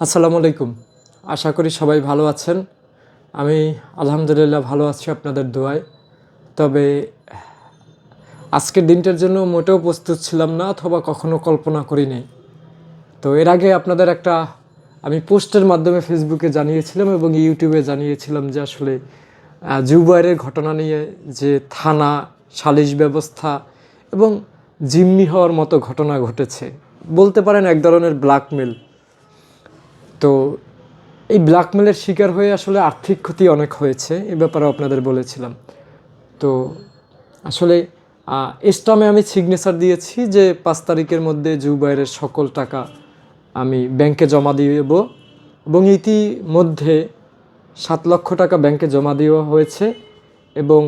আসসালামু আলাইকুম। আশা করি সবাই ভালো আছেন। আমি আলহামদুলিল্লাহ ভালো আছি আপনাদের দোয়ায়। তবে আজকের দিনটার জন্য মোটেও প্রস্তুত ছিলাম না অথবা কখনো কল্পনা করিনি তো এর আগে আপনাদের একটা আমি পোস্টের মাধ্যমে ফেসবুকে জানিয়েছিলাম এবং ইউটিউবে জানিয়েছিলাম যে আসলে জুবাইরের ঘটনা নিয়ে যে থানা, সালিশ ব্যবস্থা এবং জিম্মি হওয়ার মতো ঘটনা ঘটেছে। বলতে পারেন এক ধরনের ব্ল্যাকমেল তো এই ব্ল্যাকমেলের শিকার হয়ে আসলে আর্থিক ক্ষতি অনেক হয়েছে, এ ব্যাপারে আপনাদের বলেছিলাম। তো আসলে স্টামে আমি সিগনেচার দিয়েছি যে পাঁচ তারিখের মধ্যে জুবাইরের সকল টাকা আমি ব্যাংকে জমা দেব এবং ইতিমধ্যে সাত লক্ষ টাকা ব্যাংকে জমা দেওয়া হয়েছে এবং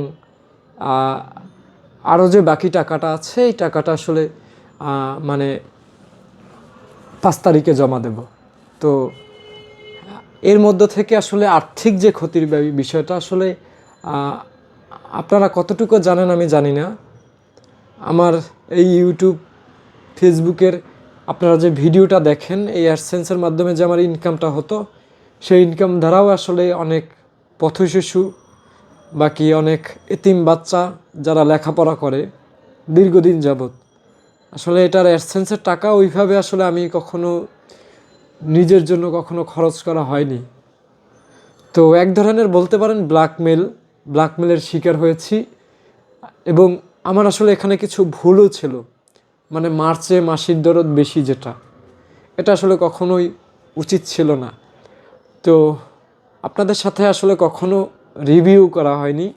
আরও যে বাকি টাকাটা আছে, এই টাকাটা আসলে মানে পাঁচ তারিখে জমা দেব। তো এর মধ্য থেকে আসলে আর্থিক যে ক্ষতির বিষয়টা আসলে আপনারা কতটুকু জানেন আমি জানি না। আমার এই ইউটিউব ফেসবুকের আপনারা যে ভিডিওটা দেখেন, এই অ্যাডসেন্সের মাধ্যমে যে আমার ইনকামটা হতো, সেই ইনকাম দ্বারাও আসলে অনেক পথ পথশিশু বাকি অনেক এতিম বাচ্চা যারা লেখাপড়া করে দীর্ঘদিন যাবত আসলে এটার অ্যাডসেন্সের টাকা ওইভাবে আসলে আমি কখনো নিজের জন্য কখনো খরচ করা হয়নি। তো এক ধরনের বলতে পারেন ব্ল্যাকমেল ব্ল্যাকমেলের শিকার হয়েছি এবং আমার আসলে এখানে কিছু ভুলও ছিল। মানে মার্চে মাসির দরদ বেশি যেটা। এটা আসলে কখনোই উচিত ছিল না। তো আপনাদের সাথে আসলে কখনো রিভিউ করা হয়নি।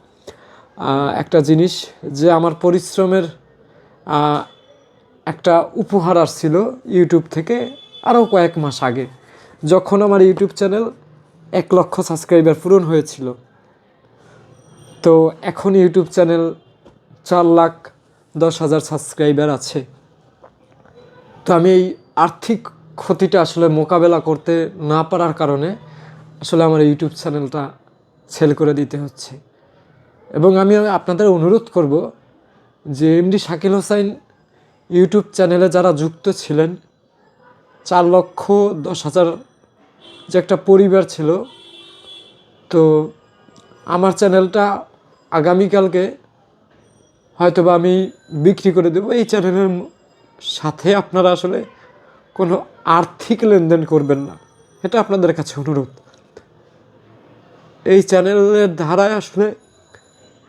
একটা জিনিস যে আমার পরিশ্রমের একটা উপহার আসছিল ইউটিউব থেকে। আরও কয়েক মাস আগে, যখন আমার ইউটিউব চ্যানেল এক লক্ষ সাবস্ক্রাইবার পূরণ হয়েছিল। তো এখন ইউটিউব চ্যানেল চার লাখ দশ হাজার সাবস্ক্রাইবার আছে। তো আমি এই আর্থিক ক্ষতিটা আসলে মোকাবেলা করতে না পারার কারণে আসলে আমার ইউটিউব চ্যানেলটা সেল করে দিতে হচ্ছে। এবং আমি আপনাদের অনুরোধ করব যে এমডি শাকিল হোসাইন ইউটিউব চ্যানেলে যারা যুক্ত ছিলেন চার লক্ষ দশ হাজার যে একটা পরিবার ছিল। তো আমার চ্যানেলটা আগামীকালকে হয়তোবা আমি বিক্রি করে দেবো। এই চ্যানেলের সাথে আপনারা আসলে কোনো আর্থিক লেনদেন করবেন না। এটা আপনাদের কাছে অনুরোধ। এই চ্যানেলের ধারায় আসলে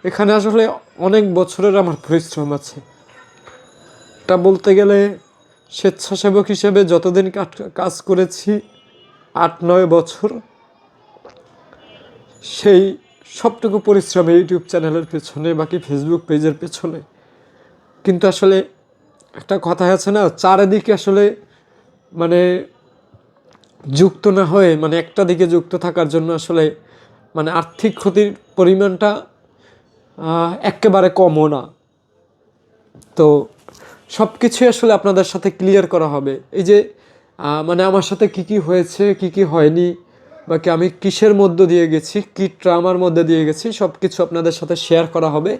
এখানে আসলে অনেক বছরের আমার পরিশ্রম আছে। এটা বলতে গেলে স্বেচ্ছাসেবক হিসেবে যতদিন কাজ করেছি, আট নয় বছর, সেই সবটুকু পরিশ্রম ইউটিউব চ্যানেলের পেছনে, বাকি ফেসবুক পেজের পেছনে। কিন্তু আসলে একটা কথা আছে না, চারিদিকে আসলে মানে যুক্ত না হয়ে মানে একটা দিকে যুক্ত থাকার জন্য আসলে মানে আর্থিক ক্ষতির পরিমাণটা একেবারে কমও না। তো সব কিছুই আসলে আপনাদের সাথে ক্লিয়ার করা হবে। এই যে মানে আমার সাথে কি কি হয়েছে, কি কি হয়নি, বা কি আমি কিসের মধ্য দিয়ে গেছি, কি ট্রামার মধ্যে দিয়ে গেছি সব কিছু আপনাদের সাথে শেয়ার করা হবে।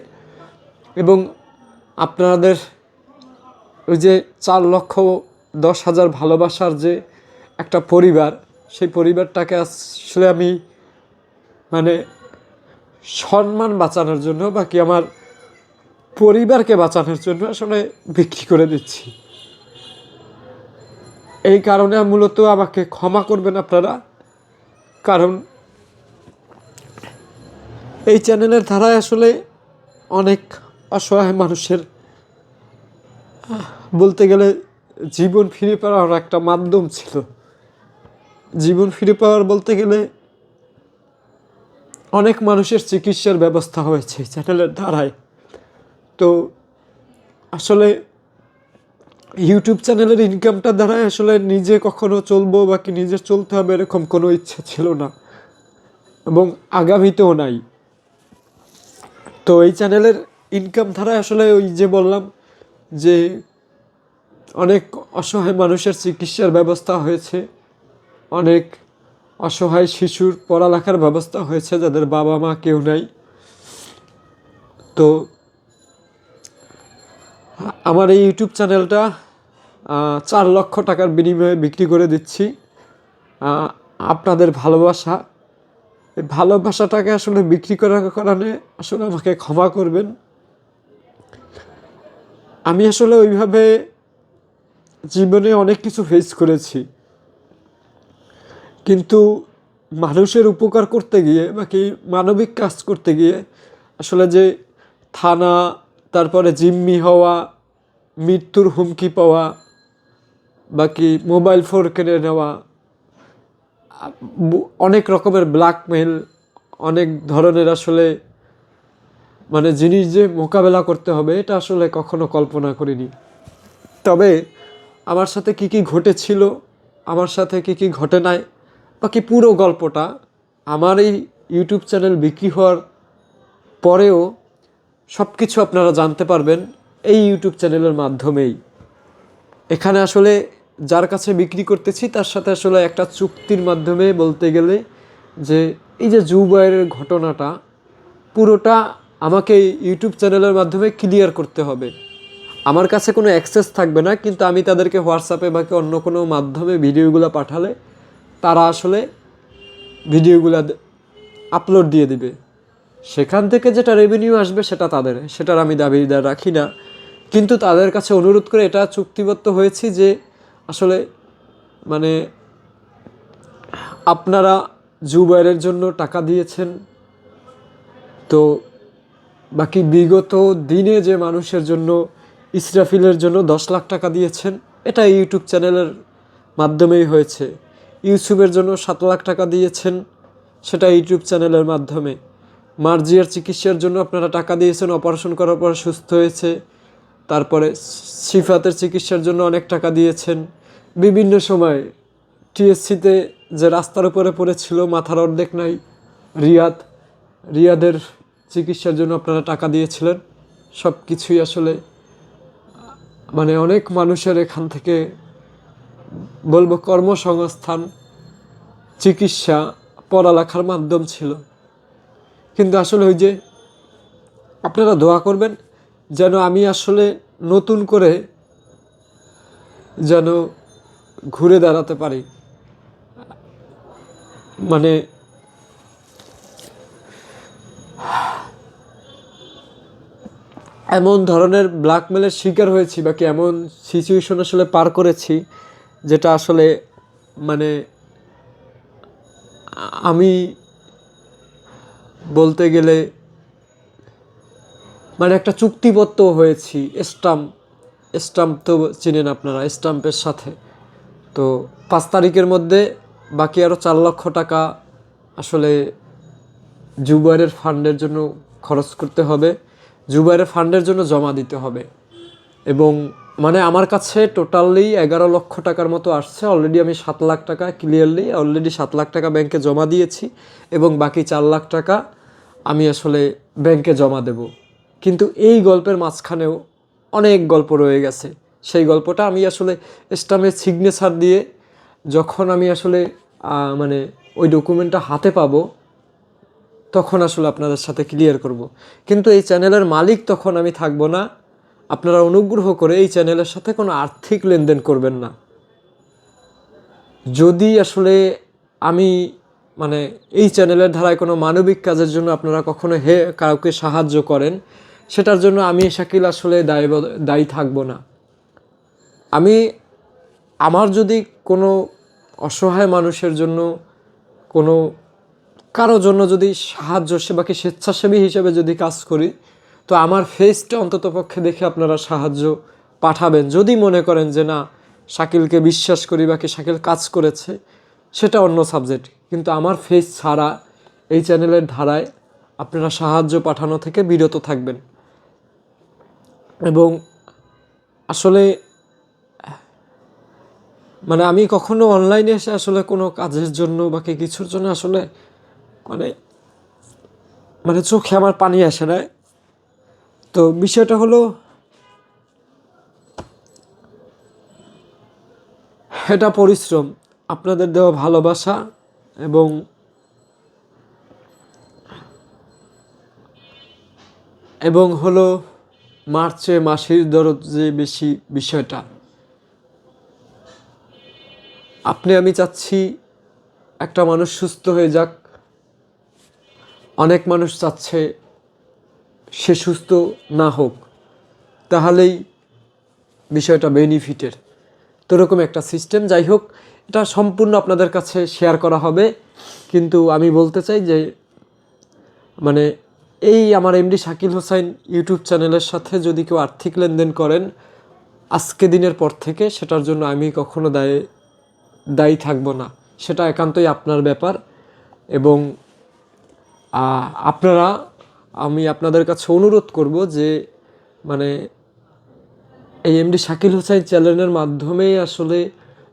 এবং আপনাদের ওই যে চার লক্ষ দশ হাজার ভালোবাসার যে একটা পরিবার, সেই পরিবারটাকে আসলে আমি মানে সম্মান বাঁচানোর জন্য বাকি আমার পরিবারকে বাঁচানোর জন্য আসলে বিক্রি করে দিচ্ছি। এই কারণে মূলত আমাকে ক্ষমা করবেন আপনারা। কারণ এই চ্যানেলের ধারায় আসলে অনেক অসহায় মানুষের বলতে গেলে জীবন ফিরে পাওয়ার একটা মাধ্যম ছিল। জীবন ফিরে পাওয়ার বলতে গেলে অনেক মানুষের চিকিৎসার ব্যবস্থা হয়েছে চ্যানেলের ধারায় তো আসলে ইউটিউব চ্যানেলের ইনকামটা দ্বারাই আসলে নিজে কখনো চলবো বা কি নিজে চলতে হবে এরকম কোনো ইচ্ছা ছিল না এবং আগামীতেও নাই। তো এই চ্যানেলের ইনকাম ধারায় আসলে ওই যে বললাম যে অনেক অসহায় মানুষের চিকিৎসার ব্যবস্থা হয়েছে, অনেক অসহায় শিশুর পড়ালেখার ব্যবস্থা হয়েছে যাদের বাবা মা কেউ নাই। তো আমার এই ইউটিউব চ্যানেলটা চার লক্ষ টাকার বিনিময়ে বিক্রি করে দিচ্ছি। আপনাদের ভালোবাসা। এই ভালোবাসাটাকে আসলে বিক্রি করার কারণে আসলে আমাকে ক্ষমা করবেন। আমি আসলে ওইভাবে জীবনে অনেক কিছু ফেস করেছি। কিন্তু মানুষের উপকার করতে গিয়ে বাকি মানবিক কাজ করতে গিয়ে আসলে যে থানা তারপরে জিম্মি হওয়া, মৃত্যুর হুমকি পাওয়া, বাকি মোবাইল ফোন কিনে নেওয়া অনেক রকমের ব্ল্যাকমেল অনেক ধরনের আসলে মানে জিনিস যে মোকাবেলা করতে হবে, এটা আসলে কখনো কল্পনা করিনি। তবে আমার সাথে কি কি ঘটেছিল, আমার সাথে কি কি ঘটে নাই, বাকি পুরো গল্পটা আমার এই ইউটিউব চ্যানেল বিক্রি হওয়ার পরেও সব কিছু আপনারা জানতে পারবেন এই ইউটিউব চ্যানেলের মাধ্যমেই। এখানে আসলে যার কাছে বিক্রি করতেছি, তার সাথে আসলে একটা চুক্তির মাধ্যমে বলতে গেলে যে, এই যে জুবাইয়ের ঘটনাটা, পুরোটা আমাকে ইউটিউব চ্যানেলের মাধ্যমে ক্লিয়ার করতে হবে। আমার কাছে কোনো অ্যাক্সেস থাকবে না, কিন্তু আমি তাদেরকে হোয়াটসঅ্যাপে বাকি অন্য কোনো মাধ্যমে ভিডিওগুলো পাঠালে, তারা আসলে ভিডিওগুলো আপলোড দিয়ে দিবে। সেখান থেকে যেটা রেভিনিউ আসবে সেটা তাদের, সেটার আমি দাবিদার রাখি না। কিন্তু তাদের কাছে অনুরোধ করে এটা চুক্তিবদ্ধ হয়েছি যে আসলে মানে আপনারা জুবাইরের জন্য টাকা দিয়েছেন। তো বাকি বিগত দিনে যে মানুষের জন্য ইসরাফিলের জন্য দশ লাখ টাকা দিয়েছেন, এটা ইউটিউব চ্যানেলের মাধ্যমেই হয়েছে। ইউটিউবের জন্য সাত লাখ টাকা দিয়েছেন, সেটা ইউটিউব চ্যানেলের মাধ্যমে। মার্জিয়ার চিকিৎসার জন্য আপনারা টাকা দিয়েছেন, অপারেশন করার পর সুস্থ হয়েছে। তারপরে সিফাতের চিকিৎসার জন্য অনেক টাকা দিয়েছেন। বিভিন্ন সময় টিএসসিতে যে রাস্তার উপরে পড়েছিল, মাথার অর্ধেক নাই, রিয়াদ, রিয়াদের চিকিৎসার জন্য আপনারা টাকা দিয়েছিলেন। সব কিছুই আসলে মানে অনেক মানুষের এখান থেকে বলব কর্মসংস্থান, চিকিৎসা, পড়ালেখার মাধ্যম ছিল। কিন্তু আসলে ওই যে আপনারা দোয়া করবেন যেন আমি আসলে নতুন করে যেন ঘুরে দাঁড়াতে পারি। মানে এমন ধরনের ব্ল্যাকমেলের শিকার হয়েছি বা কি এমন সিচুয়েশন আসলে পার করেছি যেটা আসলে মানে আমি বলতে গেলে মানে একটা চুক্তিবদ্ধ হয়েছি, স্টাম্প স্টাম্প তো চিনেন আপনারা, স্টাম্পের সাথে। তো পাঁচ তারিখের মধ্যে বাকি আরও চার লক্ষ টাকা আসলে জুবাইরের ফান্ডের জন্য খরচ করতে হবে জুবাইরের ফান্ডের জন্য জমা দিতে হবে এবং মানে আমার কাছে টোটালি এগারো লক্ষ টাকার মতো আসছে। অলরেডি আমি সাত লাখ টাকা ক্লিয়ারলি অলরেডি সাত লাখ টাকা ব্যাংকে জমা দিয়েছি এবং বাকি চার লাখ টাকা আমি আসলে ব্যাংকে জমা দেব। কিন্তু এই গল্পের মাঝখানেও অনেক গল্প রয়ে গেছে। সেই গল্পটা আমি আসলে স্টামের সিগনেচার দিয়ে যখন আমি আসলে মানে ওই ডকুমেন্টটা হাতে পাবো, তখন আসলে আপনাদের সাথে ক্লিয়ার করব। কিন্তু এই চ্যানেলের মালিক তখন আমি থাকব না। আপনারা অনুগ্রহ করে এই চ্যানেলের সাথে কোনো আর্থিক লেনদেন করবেন না। যদি আসলে আমি মানে এই চ্যানেলের ধারায় কোনো মানবিক কাজের জন্য আপনারা কখনো হে, কাউকে সাহায্য করেন, সেটার জন্য আমি শাকিল আসলে দায়ী দায়ী থাকব না। আমি, আমার যদি কোনো অসহায় মানুষের জন্য কোনো, কারও জন্য যদি সাহায্য সেবাকে স্বেচ্ছাসেবী হিসেবে যদি কাজ করি তো আমার ফেসটা অন্তত পক্ষে দেখে আপনারা সাহায্য পাঠাবেন। যদি মনে করেন যে না, শাকিলকে বিশ্বাস করি বা কি শাকিল কাজ করেছে, সেটা অন্য সাবজেক্ট কিন্তু আমার ফেস ছাড়া এই চ্যানেলের ধারায় আপনারা সাহায্য পাঠানো থেকে বিরত থাকবেন। এবং আসলে মানে আমি কখনো অনলাইনে এসে আসলে কোনো কাজের জন্য বা কিছুর জন্য আসলে মানে মানে চোখে আমার পানি আসে না। তো বিষয়টা হলো, এটা পরিশ্রম, আপনাদের দেওয়া ভালোবাসা এবং এবং হলো মার্চে মাসির দরদ যে বেশি বিষয়টা। আপনি, আমি চাচ্ছি একটা মানুষ সুস্থ হয়ে যাক। অনেক মানুষ চাচ্ছে সে সুস্থ না হোক, তাহলেই বিষয়টা বেনিফিটের তো এরকম একটা সিস্টেম যাই হোক, এটা সম্পূর্ণ আপনাদের কাছে শেয়ার করা হবে। কিন্তু আমি বলতে চাই যে মানে এই আমার এমডি শাকিল হোসাইন ইউটিউব চ্যানেলের সাথে যদি কেউ আর্থিক লেনদেন করেন, আজকে দিনের পর থেকে সেটার জন্য আমি কখনো দায়ী দায়ী থাকব না। সেটা একান্তই আপনার ব্যাপার এবং আপনারা আমি আপনাদের কাছে অনুরোধ করব যে মানে এই এমডি শাকিল হোসাইন চ্যানেলের মাধ্যমেই আসলে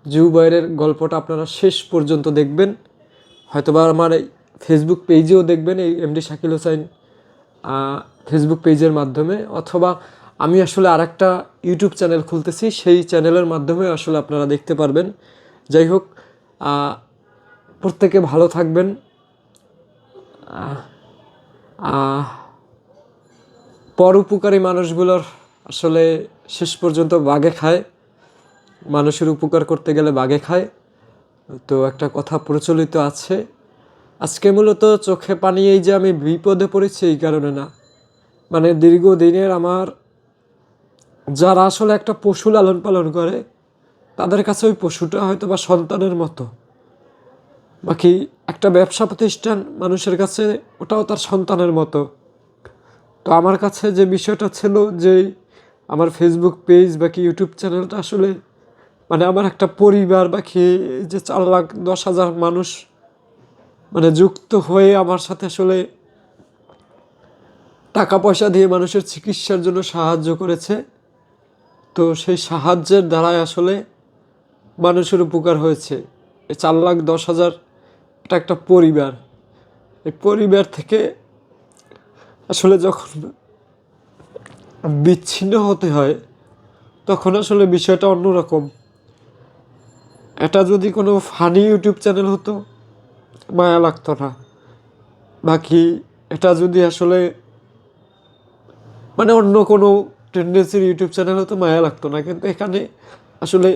জুবাইরের গল্পটা আপনারা শেষ পর্যন্ত দেখবেন। হয়তোবা আমার এই ফেসবুক পেজেও দেখবেন এই এমডি শাকিল হোসাইন ফেসবুক পেজের মাধ্যমে। অথবা আমি আসলে আরেকটা ইউটিউব চ্যানেল খুলতেছি, সেই চ্যানেলের মাধ্যমে আসলে আপনারা দেখতে পারবেন। যাই হোক প্রত্যেকে ভালো থাকবেন। পরোপকারী মানুষগুলোর আসলে শেষ পর্যন্ত বাঘে খায়। মানুষের উপকার করতে গেলে বাঘে খায়। তো একটা কথা প্রচলিত আছে। আজকে মূলত চোখে পানি এই যে আমি বিপদে পড়েছি এই কারণে না। মানে দীর্ঘদিনের আমার যারা আসলে একটা পশু লালন পালন করে, তাদের কাছে ওই পশুটা হয়তো বা সন্তানের মতো। বাকি একটা ব্যবসা প্রতিষ্ঠান মানুষের কাছে, ওটাও তার সন্তানের মতো। তো আমার কাছে যে বিষয়টা ছিল যে আমার ফেসবুক পেজ বা কি ইউটিউব চ্যানেলটা আসলে মানে আমার একটা পরিবার বা কি এই যে চার লাখ দশ হাজার মানুষ মানে যুক্ত হয়ে আমার সাথে আসলে টাকা পয়সা দিয়ে মানুষের চিকিৎসার জন্য সাহায্য করেছে। তো সেই সাহায্যের দ্বারাই আসলে মানুষের উপকার হয়েছে। এই চার লাখ দশ হাজার এটা একটা পরিবার। এই পরিবার থেকে আসলে যখন বিচ্ছিন্ন হতে হয়, তখন আসলে বিষয়টা অন্যরকম। এটা যদি কোনো ফানি ইউটিউব চ্যানেল হতো, মায়া লাগতো না। বাকি এটা যদি আসলে মানে অন্য কোনো টেন্ডেন্সির ইউটিউব চ্যানেল হতো, মায়া লাগতো না। কিন্তু এখানে আসলে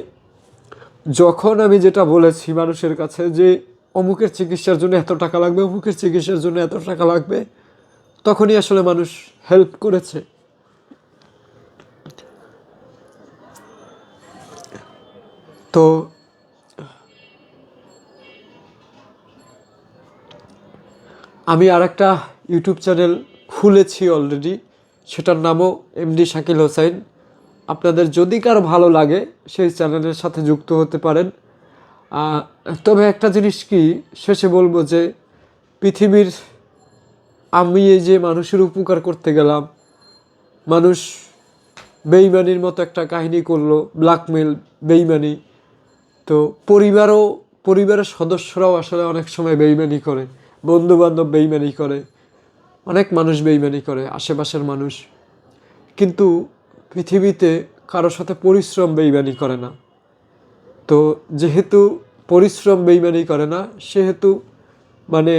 যখন আমি যেটা বলেছি মানুষের কাছে যে অমুকের চিকিৎসার জন্য এত টাকা লাগবে, অমুকের চিকিৎসার জন্য এত টাকা লাগবে। তখনই আসলে মানুষ হেল্প করেছে। তো আমি আর একটা ইউটিউব চ্যানেল খুলেছি অলরেডি সেটার নামও এমডি শাকিল হোসাইন আপনাদের যদি কারও ভালো লাগে, সেই চ্যানেলের সাথে যুক্ত হতে পারেন। তবে একটা জিনিস কি, শেষে বলব যে পৃথিবীর আমি এই যে মানুষের উপকার করতে গেলাম, মানুষ বেইমানির মতো একটা কাহিনী করল ব্ল্যাকমেল বেইমানি। তো পরিবারও, পরিবারের সদস্যরাও আসলে অনেক সময় বেইমানি করে বন্ধু বান্ধব বেইমানি করে, অনেক মানুষ বেইমানি করে, আশেপাশের মানুষ। কিন্তু পৃথিবীতে কারোর সাথে পরিশ্রম বেইমানি করে না। তো যেহেতু পরিশ্রম বেইমানি করে না, সেহেতু মানে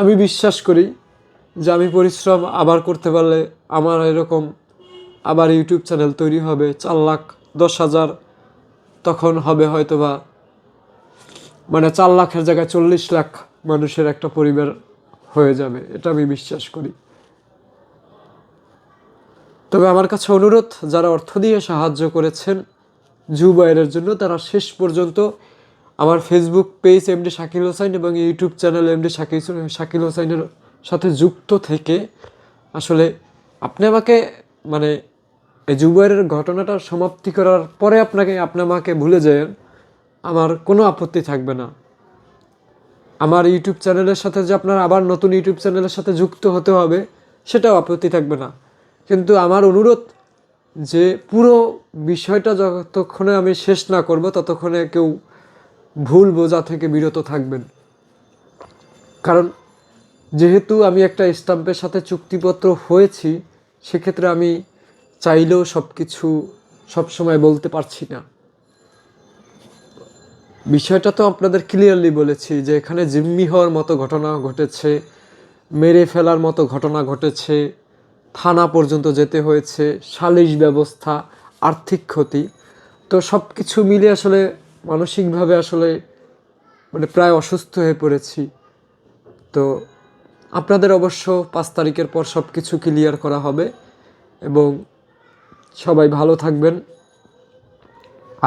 আমি বিশ্বাস করি যে আমি পরিশ্রম আবার করতে পারলে আমার এরকম আবার ইউটিউব চ্যানেল তৈরি হবে, চার লাখ দশ হাজার তখন হবে হয়তো বা মানে চার লাখের জায়গায় চল্লিশ লাখ মানুষের একটা পরিবার হয়ে যাবে, এটা আমি বিশ্বাস করি। তবে আমার কাছে অনুরোধ, যারা অর্থ দিয়ে সাহায্য করেছেন জুবাইরের জন্য। তারা শেষ পর্যন্ত আমার Facebook page MD Shakil Hossain এবং YouTube channel MD Shakil Shakil হোসাইনের সাথে যুক্ত থেকে আসলে আপনি আমাকে মানে এই জুবাইরের ঘটনাটা সমাপ্তি করার পরে আপনাকে, আপনি আমাকে ভুলে যাবেন আমার কোনো আপত্তি থাকবে না। আমার ইউটিউব চ্যানেলের সাথে যে আপনার আবার নতুন ইউটিউব চ্যানেলের সাথে যুক্ত হতে হবে, সেটাও আপত্তি থাকবে না। কিন্তু আমার অনুরোধ যে পুরো বিষয়টা যতক্ষণে আমি শেষ না করব, ততক্ষণে কেউ ভুল বোঝা থেকে বিরত থাকবেন। কারণ যেহেতু আমি একটা স্টাম্পের সাথে চুক্তিপত্র হয়েছি, সেক্ষেত্রে আমি চাইলেও সব কিছু সবসময় বলতে পারছি না। বিষয়টা তো আপনাদের ক্লিয়ারলি বলেছি যে এখানে জিম্মি হওয়ার মতো ঘটনা ঘটেছে, মেরে ফেলার মতো ঘটনা ঘটেছে থানা পর্যন্ত যেতে হয়েছে, সালিশ ব্যবস্থা, আর্থিক ক্ষতি। তো সব কিছু মিলে আসলে মানসিকভাবে আসলে মানে প্রায় অসুস্থ হয়ে পড়েছি। তো আপনাদের অবশ্য পাঁচ তারিখের পর সব কিছু ক্লিয়ার করা হবে এবং সবাই ভালো থাকবেন।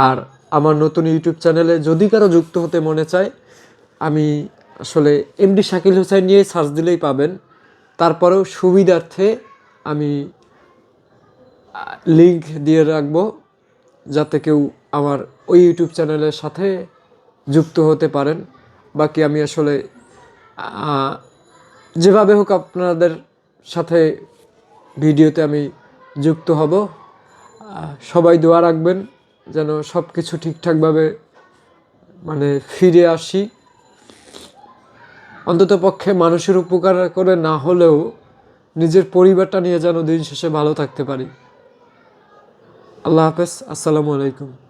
আর আমার নতুন ইউটিউব চ্যানেলে যদি কারও যুক্ত হতে মনে চায়, আমি আসলে এমডি শাকিল হোসেন নিয়ে সার্চ দিলেই পাবেন। তারপরেও সুবিধার্থে আমি লিংক দিয়ে রাখব যাতে কেউ আমার ওই ইউটিউব চ্যানেলের সাথে যুক্ত হতে পারেন। বাকি আমি আসলে যেভাবে হোক আপনাদের সাথে ভিডিওতে আমি যুক্ত হব। সবাই দোয়া রাখবেন যেন সব কিছু ঠিকঠাকভাবে মানে ফিরে আসি। অন্তত পক্ষে মানুষের উপকার করে না হলেও নিজের পরিবারটা নিয়ে যেন দিন শেষে ভালো থাকতে পারি। আল্লাহ হাফেজ আসসালামু আলাইকুম।